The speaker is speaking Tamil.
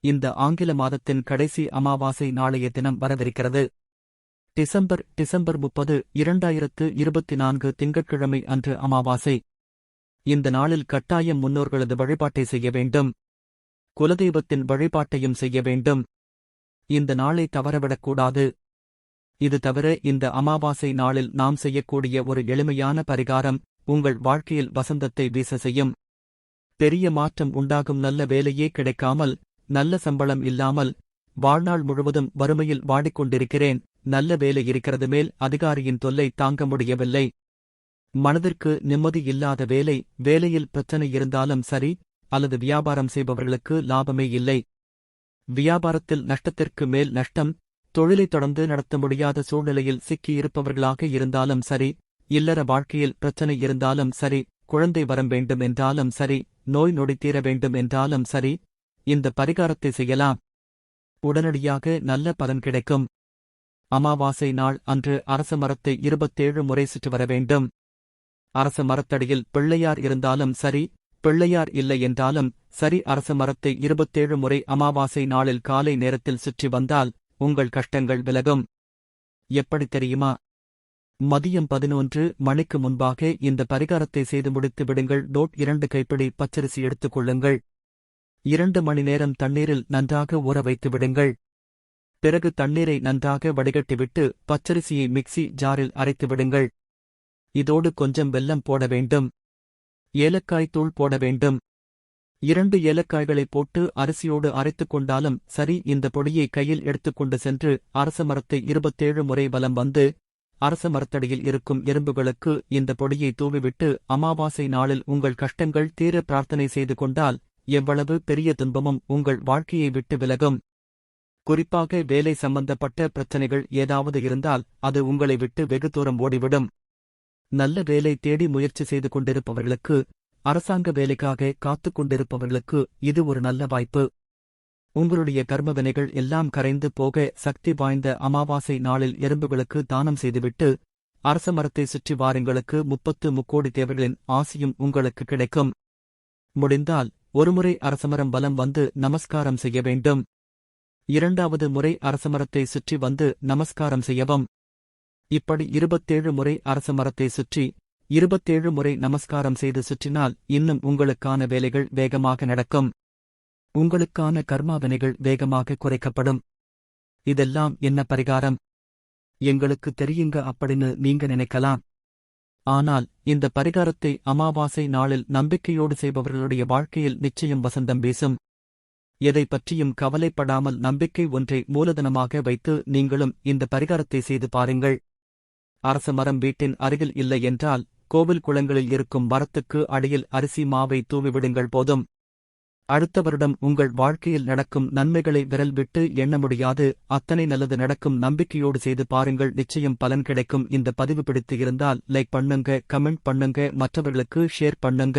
இந்த ஆங்கில மாதத்தின் கடைசி அமாவாசை நாளைய தினம் வரவிருக்கிறது. டிசம்பர் டிசம்பர் முப்பது இரண்டாயிரத்து இருபத்தி நான்கு திங்கட்கிழமை அன்று அமாவாசை. இந்த நாளில் கட்டாயம் முன்னோர்களது வழிபாட்டை செய்ய வேண்டும். குலதெய்வத்தின் வழிபாட்டையும் செய்ய வேண்டும். இந்த நாளை தவறவிடக்கூடாது. இது தவிர இந்த அமாவாசை நாளில் நாம் செய்யக்கூடிய ஒரு எளிமையான பரிகாரம் உங்கள் வாழ்க்கையில் வசந்தத்தை வீச செய்யும். பெரிய மாற்றம் உண்டாகும் நல்ல வேலையே கிடைக்காமல் நல்ல சம்பளம் இல்லாமல் வாழ்நாள் முழுவதும் வறுமையில் வாடிக்கொண்டிருக்கிறேன். நல்ல வேலை இருக்கிறது மேல் அதிகாரியின் தொல்லை தாங்க முடியவில்லை. மனதிற்கு நிம்மதி இல்லாத வேலை வேலையில் பிரச்சனை இருந்தாலும் சரி அல்லது வியாபாரம் செய்பவர்களுக்கு லாபமே இல்லை. வியாபாரத்தில் நஷ்டத்திற்கு மேல் நஷ்டம் தொழிலை தொடர்ந்து நடத்த முடியாத சூழ்நிலையில் சிக்கியிருப்பவர்களாக இருந்தாலும் சரி இல்லற வாழ்க்கையில் பிரச்சனை இருந்தாலும் சரி குழந்தை வரம் வேண்டும் என்றாலும் சரி நோய் நொடி தீர வேண்டும் என்றாலும் சரி இந்த பரிகாரத்தை செய்யலாம். உடனடியாக நல்ல பலன் கிடைக்கும். அமாவாசை நாள் அன்று அரச மரத்தை இருபத்தேழு முறை சுற்றி வர வேண்டும். அரச மரத்தடியில் பிள்ளையார் இருந்தாலும் சரி பிள்ளையார் இல்லை என்றாலும் சரி அரச மரத்தை இருபத்தேழு முறை அமாவாசை நாளில் காலை நேரத்தில் சுற்றி வந்தால் உங்கள் கஷ்டங்கள் விலகும். எப்படி தெரியுமா? மதியம் பதினொன்று மணிக்கு முன்பாக இந்த பரிகாரத்தை செய்து முடித்து விடுங்கள். டோட் இரண்டு கைப்பிடி பச்சரிசி எடுத்துக் கொள்ளுங்கள். இரண்டு மணி நேரம் தண்ணீரில் நன்றாக ஊற வைத்து விடுங்கள். பிறகு தண்ணீரை நன்றாக வடிகட்டிவிட்டு பச்சரிசியை மிக்ஸி ஜாரில் அரைத்து விடுங்கள். இதோடு கொஞ்சம் வெல்லம் போட வேண்டும். ஏலக்காய் தூள் போட வேண்டும். இரண்டு ஏலக்காய்களை போட்டு அரிசியோடு அரைத்துக் கொண்டாலும் சரி இந்த பொடியை கையில் எடுத்துக்கொண்டு சென்று அரச மரத்தை இருபத்தேழு முறை வலம் வந்து அரச மரத்தடியில் இருக்கும் எறும்புகளுக்கு இந்த பொடியை தூவிவிட்டு அமாவாசை நாளில் உங்கள் கஷ்டங்கள் தீர பிரார்த்தனை செய்து கொண்டால் எவ்வளவு பெரிய துன்பமும் உங்கள் வாழ்க்கையை விட்டு விலகும். குறிப்பாக வேலை சம்பந்தப்பட்ட பிரச்சனைகள் ஏதாவது இருந்தால் அது உங்களை விட்டு வெகு தூரம் ஓடிவிடும். நல்ல வேலை தேடி முயற்சி செய்து கொண்டிருப்பவர்களுக்கு அரசாங்க வேலைக்காக காத்துக் கொண்டிருப்பவர்களுக்கு இது ஒரு நல்ல வாய்ப்பு. உங்களுடைய கர்மவினைகள் எல்லாம் கரைந்து போக சக்தி வாய்ந்த அமாவாசை நாளில் எறும்புகளுக்கு தானம் செய்துவிட்டு அரச மரத்தை சுற்றி வாருங்களுக்கு முப்பத்து முக்கோடி தேவர்களின் ஆசியும் உங்களுக்கு கிடைக்கும். முடிந்தால் ஒருமுறை அரசமரம் வலம் வந்து நமஸ்காரம் செய்ய வேண்டும். இரண்டாவது முறை அரசமரத்தை சுற்றி வந்து நமஸ்காரம் செய்யவும். இப்படி இருபத்தேழு முறை அரசமரத்தை சுற்றி இருபத்தேழு முறை நமஸ்காரம் செய்து சுற்றினால் இன்னும் உங்களுக்கான வேலைகள் வேகமாக நடக்கும். உங்களுக்கான கர்மாவினைகள் வேகமாக குறைக்கப்படும். இதெல்லாம் என்ன பரிகாரம்? எங்களுக்கு தெரியுங்க அப்படின்னு நீங்க நினைக்கலாம். ஆனால் இந்த பரிகாரத்தை அமாவாசை நாளில் நம்பிக்கையோடு செய்பவர்களுடைய வாழ்க்கையில் நிச்சயம் வசந்தம் வீசும். எதை பற்றியும் கவலைப்படாமல் நம்பிக்கை ஒன்றை மூலதனமாக வைத்து நீங்களும் இந்த பரிகாரத்தை செய்து பாருங்கள். அரச மரம் வீட்டின் அருகில் இல்லை என்றால் கோவில் குளங்களில் இருக்கும் மரத்துக்கு அடியில் அரிசி மாவை தூவிவிடுங்கள் போதும். அடுத்த வருடம் உங்கள் வாழ்க்கையில் நடக்கும் நன்மைகளை விரல் விட்டு எண்ண முடியாது. அத்தனை நல்லது நடக்கும் நம்பிக்கையோடு செய்து பாருங்கள். நிச்சயம் பலன் கிடைக்கும். இந்த பதிவு பிடித்து இருந்தால் லைக் பண்ணுங்க கமெண்ட் பண்ணுங்க மற்றவர்களுக்கு ஷேர் பண்ணுங்க.